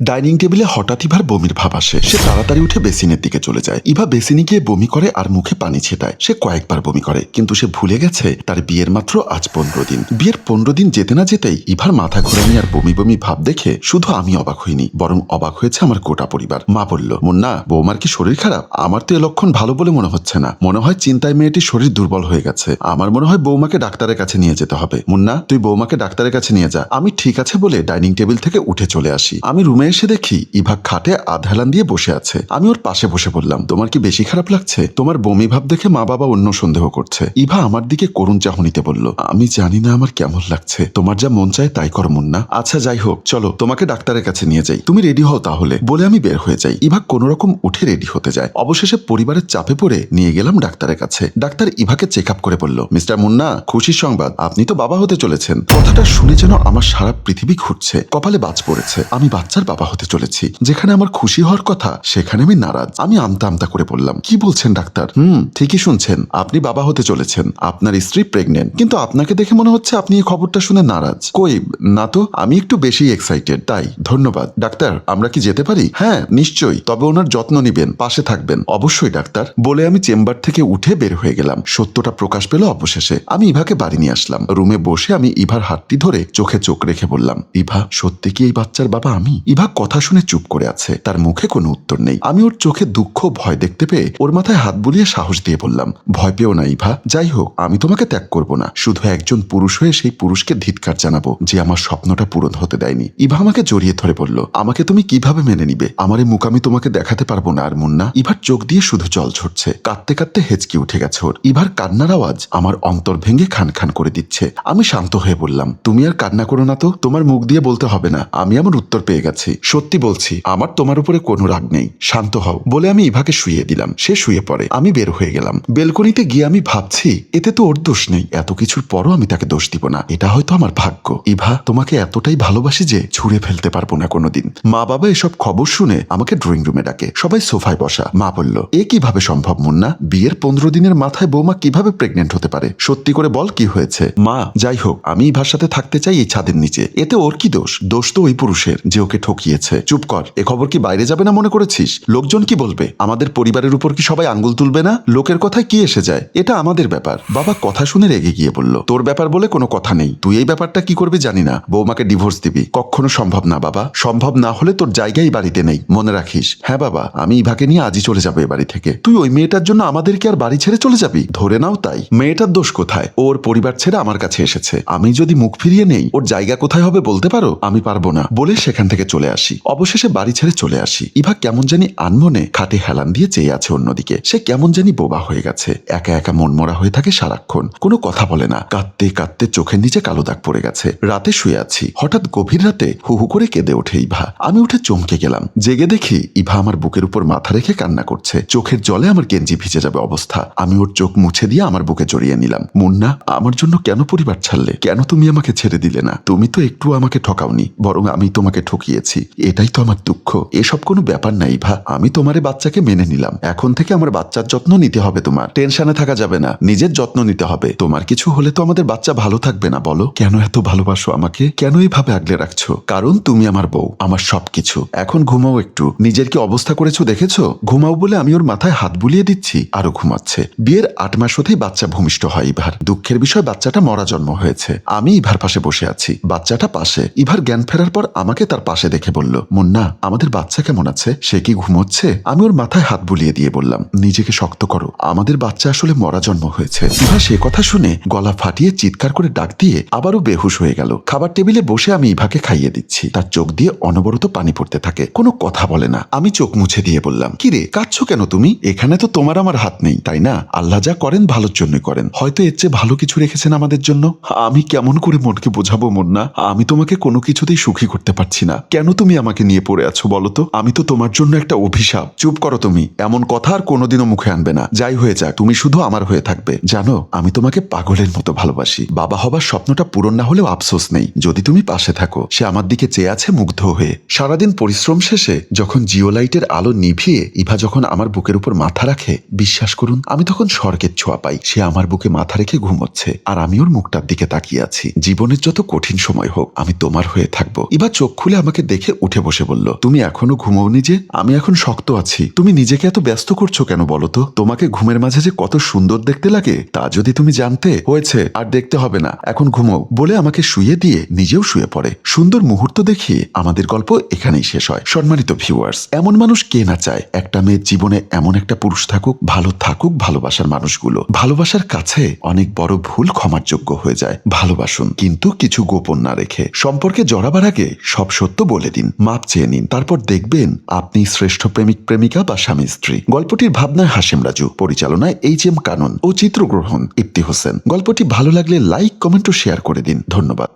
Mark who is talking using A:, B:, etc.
A: Dining টেবিলে হঠাৎ ইভার বমির ভাব আসে। সে তাড়াতাড়ি উঠে বেসিনের দিকে চলে যায়। ইভা বেসিনে গিয়ে বমি করে আর মুখে পানি ছেটায়। সে কয়েকবার বমি করে, কিন্তু সে ভুলে গেছে তার বিয়ের মাত্র আজ পনেরো দিন। বিয়ের পনেরো দিন যেতে না যেতেই ইভার মাথা ঘোরানি আর বমি বমি ভাব দেখে শুধু আমি অবাক হইনি, বরং অবাক হয়েছে আমার গোটা পরিবার। মা বলল, মুন্না, বৌমার কি শরীর খারাপ? আমার তো এ লক্ষণ ভালো বলে মনে হচ্ছে না। মনে হয় চিন্তায় মেয়েটির শরীর দুর্বল হয়ে গেছে। আমার মনে হয় বৌমাকে ডাক্তারের কাছে নিয়ে যেতে হবে। মুন্না, তুই বৌমাকে ডাক্তারের কাছে নিয়ে যা। আমি ঠিক আছে বলে ডাইনিং টেবিল থেকে উঠে চলে আসি। আমি রুমে এসে দেখি ইভা খাটে আধহেলান দিয়ে বসে আছে। আমি ওর পাশে বসে বললাম তোমার কি বেশি খারাপ লাগছে? তোমার বমি ভাব দেখে মা বাবা অন্য সন্দেহ করছে। ইভা আমার দিকে করুণ চাহনিতে বলল, আমি জানি না আমার কেমন লাগছে। তোমার যা মন চায় তাই কর মুন্না। আচ্ছা যাই হোক, চলো, তোমাকে ডাক্তারের কাছে নিয়ে যাই। তুমি রেডি হও তাহলে। বলে আমি বের হয়ে যাই। ইভা কোনো রকম উঠে রেডি হতে যায়। অবশেষে পরিবারের চাপে পড়ে নিয়ে গেলাম ডাক্তারের কাছে। ডাক্তার ইভাকে চেক আপ করে বলল, মিস্টার মুন্না খুশির সংবাদ। আপনি তো বাবা হতে চলেছেন। কথাটা শুনে যেন আমার সারা পৃথিবী ঘুরছে। কপালে বাজ পড়েছে। আমি বাচ্চার হতে চলেছি। যেখানে আমার খুশি হওয়ার কথা, সেখানে আমি নারাজ। আমি আমতা আমতা করে বললাম, কি বলছেন ডাক্তার? হুম, ঠিকই শুনছেন। আপনি বাবা হতে চলেছেন। আপনার স্ত্রী প্রেগনেন্ট কিন্তু আপনাকে দেখে মনে হচ্ছে আপনি এই খবরটা শুনে নারাজ। কই, না তো? আমি একটু বেশি এক্সাইটেড তাই। ধন্যবাদ। ডাক্তার, আমরা কি যেতে পারি? হ্যাঁ নিশ্চয়ই। তবে ওনার যত্ন নিবেন, পাশে থাকবেন। অবশ্যই, ডাক্তার। বলে আমি চেম্বার থেকে উঠে বের হয়ে গেলাম। সত্যটা প্রকাশ পেল অবশেষে। আমি ইভাকে বাড়ি নিয়ে আসলাম। রুমে বসে আমি ইভার হাতটি ধরে চোখে চোখ রেখে বললাম, ইভা, সত্যি কি এই বাচ্চার বাবা আমি? ইভা কথা শুনে চুপ করে আছে। তার মুখে কোনো উত্তর নেই। আমি ওর চোখে দুঃখ ভয় দেখতে পেয়ে ওর মাথায় হাত বুলিয়ে সাহস দিয়ে বললাম, ভয় পেও না, ইভা। যাই হোক, আমি তোমাকে ত্যাগ করব না। শুধু একজন পুরুষ হয়ে সেই পুরুষকে ধিৎকার জানাব, যে আমার স্বপ্নটা পূরণ হতে দেয়নি। ইভা আমাকে জড়িয়ে ধরে বলল, আমাকে তুমি কীভাবে মেনে নিবে? আমার এই মুখ আমি তোমাকে দেখাতে পারব না, আর মুন্না? ইভার চোখ দিয়ে শুধু জল ঝরছে। কাঁদতে কাঁদতে হেঁচকি উঠে গেছে ওর। ইভার কান্নার আওয়াজ আমার অন্তর ভেঙে খান খান করে দিচ্ছে। আমি শান্ত হয়ে বললাম, তুমি আর কান্না করো না তো? তোমার মুখ দিয়ে বলতে হবে না। আমি আমার উত্তর পেয়ে গেছি। সত্যি বলছি, আমার তোমার উপরে কোনো রাগ নেই। শান্ত হও। বলে আমি ইভাকে শুয়ে দিলাম। সে শুয়ে পড়ে। আমি বের হয়ে গেলাম। বেলকনিতে গিয়ে আমি ভাবছি, এতে তো ওর দোষ নেই। এত কিছুর পরও আমি তাকে দোষ দিব না। এটা হয়তো আমার ভাগ্য। ইভা, তোমাকে এতটাই ভালোবাসি যে ছুঁড়ে ফেলতে পারব না কোনোদিন। মা বাবা এসব খবর শুনে আমাকে ড্রয়িং রুমে ডাকে। সবাই সোফায় বসা। মা বলল, এ কীভাবে সম্ভব মুন্না? বিয়ের পনেরো দিনের মাথায় বৌমা কীভাবে প্রেগনেন্ট হতে পারে? সত্যি করে বল কি হয়েছে? মা, যাই হোক, আমি ইভার সাথে থাকতে চাই এই ছাদের নিচে। এতে ওর কি দোষ? দোষ তো ওই পুরুষের, যে ওকে ঠকিয়েছে চুপ কর, এ খবর কি বাইরে যাবে না মনে করেছিস? লোকজন কি বলবে? আমাদের পরিবারের উপর কি সবাই আঙ্গুল তুলবে না? লোকের কথায় কি এসে যায়? এটা আমাদের ব্যাপার। বাবা কথা শুনে রেগে গিয়ে বলল, তোর ব্যাপার বলে কোনো কথা নেই। তুই এই ব্যাপারটা কি করবি জানি না। বৌমাকে ডিভোর্স দিবি। কখনো সম্ভব না বাবা। সম্ভব না হলে তোর জায়গায় বাড়িতে নেই। মনে রাখিস। হ্যাঁ বাবা, আমি ইভাকে নিয়ে আজই চলে যাব এ বাড়ি থেকে। তুই ওই মেয়েটার জন্য আমাদেরকে আর বাড়ি ছেড়ে চলে যাবি? ধরে নাও তাই। মেয়েটার দোষ কোথায়? ওর পরিবার ছেড়ে আমার কাছে এসেছে। আমি যদি মুখ ফিরিয়ে নেই, ওর জায়গা কোথায় হবে বলতে পারো? আমি পারব না। বলে সেখান থেকে চলে আসি। অবশেষে বাড়ি ছেড়ে চলে আসি। ইভা কেমন জানি আনমনে খাটে হেলান দিয়ে চেয়ে আছে অন্যদিকে। সে কেমন জানি বোবা হয়ে গেছে। একা একা মনমরা হয়ে থাকে সারাক্ষণ। কোনো কথা বলে না। কাঁদতে কাঁদতে চোখের নিচে কালো দাগ পড়ে গেছে। রাতে শুয়ে আছি। হঠাৎ গভীর রাতে হু হু করে কেঁদে ওঠে ইভা। আমি উঠে চমকে গেলাম। জেগে দেখি ইভা আমার বুকের উপর মাথা রেখে কান্না করছে। চোখের জলে আমার গেঞ্জি ভিজে যাবে অবস্থা। আমি ওর চোখ মুছে দিয়ে আমার বুকে জড়িয়ে নিলাম। মুন্না, আমার জন্য কেন পরিবার ছাড়লে? কেন তুমি আমাকে ছেড়ে দিলে না? তুমি তো একটু আমাকে ঠকাওনি। বরং আমি তোমাকে ঠকিয়েছি। এটাই তো আমার দুঃখ। এসব কোনো ব্যাপার নাই ইভা। আমি তোমার বাচ্চাকে মেনে নিলাম। এখন থেকে আমার বাচ্চার যত্ন নিতে হবে তোমার। টেনশনে থাকা যাবে না। নিজের যত্ন নিতে হবে। তোমার কিছু হলে তো আমাদের বাচ্চা ভালো থাকবে না, বলো। কেন এত ভালোবাসো আমাকে? কেন এইভাবে আগলে রাখছো? কারণ তুমি আমার বউ, আমার সবকিছু। এখন ঘুমাও একটু। নিজের কি অবস্থা করেছ দেখেছ? ঘুমাও বলে আমি ওর মাথায় হাত বুলিয়ে দিচ্ছি। আরও ঘুমাচ্ছে। বিয়ের আট মাস হতেই বাচ্চা ভূমিষ্ঠ হয়, ইভার। দুঃখের বিষয়, বাচ্চাটা মরা জন্ম হয়েছে। আমি ইভার পাশে বসে আছি। বাচ্চাটা পাশে। ইভার জ্ঞান ফেরার পর আমাকে তার পাশে দেখে বলল, মুন্না, আমাদের বাচ্চা কেমন আছে? সে কি ঘুমোচ্ছে? আমি ওর মাথায় হাত বুলিয়ে দিয়ে বললাম, নিজেকে শক্ত করো। আমাদের বাচ্চা আসলে মরা জন্ম হয়েছে। ইভা সে কথা শুনে গলা ফাটিয়ে চিৎকার করে ডাক দিয়ে আবারও বেহুশ হয়ে গেল। খাবার টেবিলে বসে আমি ইভাকে খাইয়ে দিচ্ছি। তার চোখ দিয়ে অনবরত পানি পড়তে থাকে। কোনো কথা বলে না। আমি চোখ মুছে দিয়ে বললাম কিরে কাঁদছো কেন তুমি? এখানে তো তোমার আমার হাত নেই, তাই না? আল্লাহ যা করেন ভালোর জন্যই করেন। হয়তো এর চেয়ে ভালো কিছু রেখেছেন আমাদের জন্য? আমি কেমন করে মনকে বোঝাবো মন না আমি তোমাকে কোনো কিছুতেই সুখী করতে পারছি না। কেন তুমি আমাকে নিয়ে পড়ে আছো বলো তো? আমি তো তোমার জন্য একটা অভিশাপ। চুপ করো তুমি। এমন কথা আর কোনোদিনও মুখে আনবে না। যাই হয়ে যাক, তুমি শুধু আমার হয়ে থাকবে। জানো, আমি তোমাকে পাগলের মতো ভালোবাসি। বাবা হবার স্বপ্নটা পূরণ না হলেও আফসোস নেই। যদি তুমি পাশে থাকো, সে আমার দিকে চেয়ে আছে মুগ্ধ হয়ে। সারাদিন পরিশ্রম শেষে যখন জিও লাইটের আলো নিভিয়ে ইভা যখন আমার বুকের উপর মাথা রাখে, বিশ্বাস করুন, আমি তখন স্বর্গের ছোঁয়া পাই। সে আমার বুকে মাথা রেখে ঘুমোচ্ছে। আর আমি ওর মুখটার দিকে তাকিয়ে আছি। জীবনের যত কঠিন সময় হোক, আমি তোমার হয়ে থাকব। ইভা চোখ খুলে আমাকে দেখে রেখে উঠে বসে বলল, তুমি এখনও ঘুমোওনি যে? আমি এখন শক্ত আছি। তুমি নিজেকে এত ব্যস্ত করছ কেন বলো তো? তোমাকে ঘুমের মাঝে যে কত সুন্দর দেখতে লাগে, তা যদি তুমি জানতে, হয়েছে, আর দেখতে হবে না। এখন ঘুমো বলে আমাকে শুয়ে দিয়ে নিজেও শুয়ে পড়ে। সুন্দর মুহূর্ত দেখিয়ে আমাদের গল্প এখানেই শেষ হয়। সম্মানিত ভিউয়ার্স, এমন মানুষ কে না চায়? একটা মেয়ের জীবনে এমন একটা পুরুষ থাকুক, ভালো থাকুক ভালোবাসার মানুষগুলো। ভালোবাসার কাছে অনেক বড় ভুল ক্ষমার যোগ্য হয়ে যায়। ভালোবাসুন, কিন্তু কিছু গোপন না রেখে। সম্পর্কে জড়াবার আগে সব সত্য বলে দিন, মাপ চেয়ে নিন। তারপর দেখবেন আপনি শ্রেষ্ঠ প্রেমিক, প্রেমিকা বা স্বামী স্ত্রী। গল্পটির ভাবনায় হাসিম রাজু, পরিচালনায় এইচ এম কানন ও চিত্রগ্রহণ ইপ্তি হোসেন। গল্পটি ভালো লাগলে লাইক, কমেন্ট ও শেয়ার করে দিন। ধন্যবাদ।